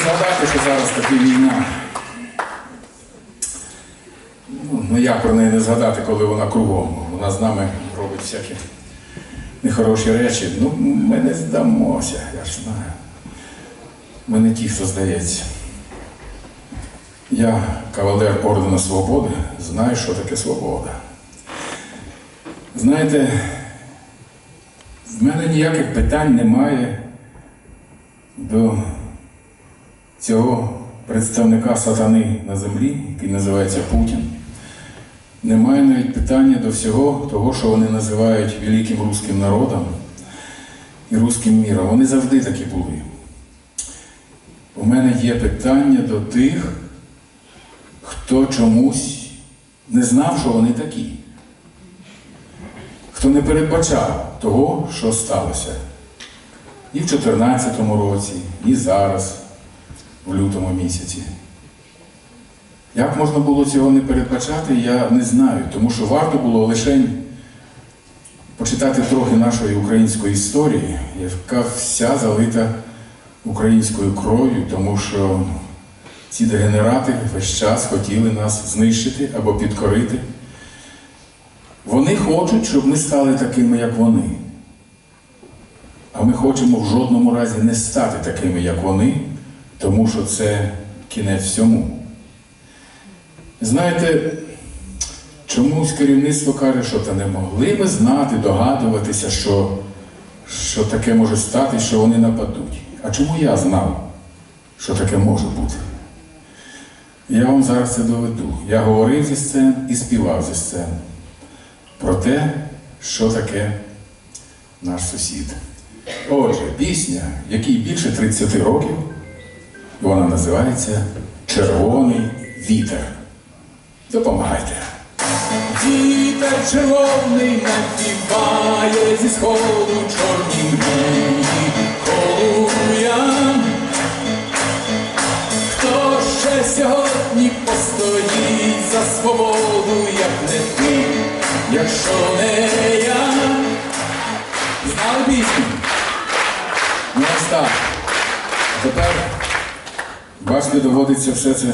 сказати, що зараз така війна. Ну, ну як про неї не згадати, коли вона кругом. Вона з нами робить всякі нехороші речі. Ну, ми не здамося, я ж знаю. Ми не ті, хто здається. Я, кавалер Ордена Свободи, знаю, що таке свобода. Знаєте, в мене ніяких питань немає до цього представника сатани на землі, який називається Путін. Немає навіть питання до всього того, що вони називають великим руським народом і руським міром. Вони завжди такі були. У мене є питання до тих, хто чомусь не знав, що вони такі, хто не передбачав того, що сталося. І в 2014 році, і зараз, в лютому місяці. Як можна було цього не передбачати, я не знаю, тому що варто було лише почитати трохи нашої української історії, яка вся залита українською кров'ю, тому що ці дегенерати весь час хотіли нас знищити або підкорити. Вони хочуть, щоб ми стали такими, як вони. А ми хочемо в жодному разі не стати такими, як вони, тому що це кінець всьому. Знаєте, чомусь керівництво каже, що та не могли би знати, догадуватися, що, що таке може стати, що вони нападуть. А чому я знав, що таке може бути? Я вам зараз це доведу. Я говорив зі сцен і співав зі сцен про те, що таке наш сусід. Отже, пісня, якій більше 30 років, вона називається Червоний вітер. Допомагайте. Вітер червоний надіває зі сходу чорні мрії колуя. Хто ще сьогодні постоїть за свободу, як не ти, якщо не я? Знали пісню? Ну ось так. Тепер бачите, доводиться все це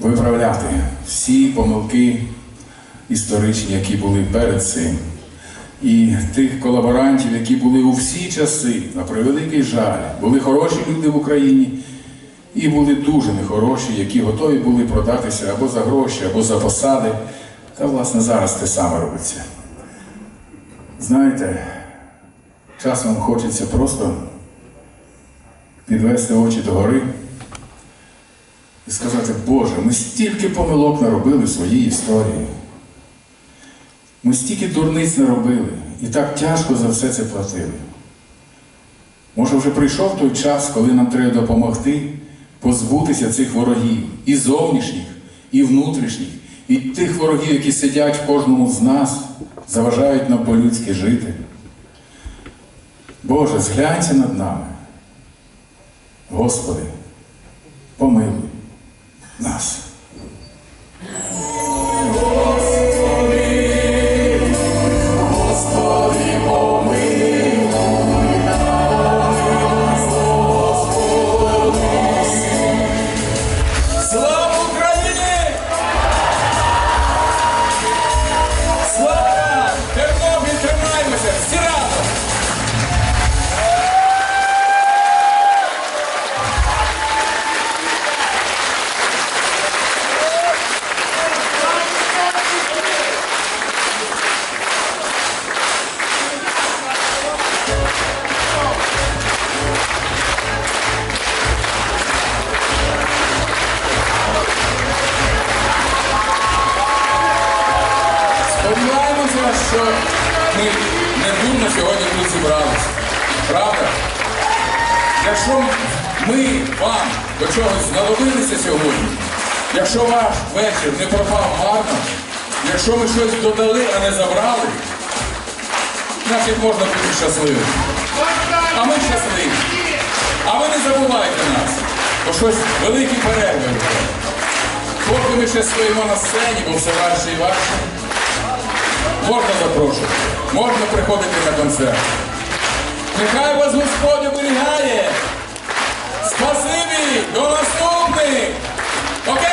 виправляти. Всі помилки історичні, які були перед цим. І тих колаборантів, які були у всі часи, на превеликий жаль, були хороші люди в Україні і були дуже нехороші, які готові були продатися або за гроші, або за посади. Та, власне, зараз те саме робиться. Знаєте, часом хочеться просто підвести очі догори сказати, Боже, ми стільки помилок наробили в своїй історії. Ми стільки дурниць наробили і так тяжко за все це платили. Може, вже прийшов той час, коли нам треба допомогти позбутися цих ворогів і зовнішніх, і внутрішніх, і тих ворогів, які сидять в кожному з нас, заважають нам по-людськи жити. Боже, зглянься над нами. Господи, помилуй що ми не дурно сьогодні тут зібралися. Правда? Якщо ми вам до чогось знадобилися сьогодні, якщо ваш вечір не пропав марно, якщо ми щось додали, а не забрали, значить можна бути щасливим. А ми щасливі. А ви не забувайте нас, бо щось великі перерви. Поки ми ще стоїмо на сцені, бо все важче і важче. Можна запрошувати, можна приходити на концерт. Нехай вас Господь оберігає. Спасибі, до наступних! Окей?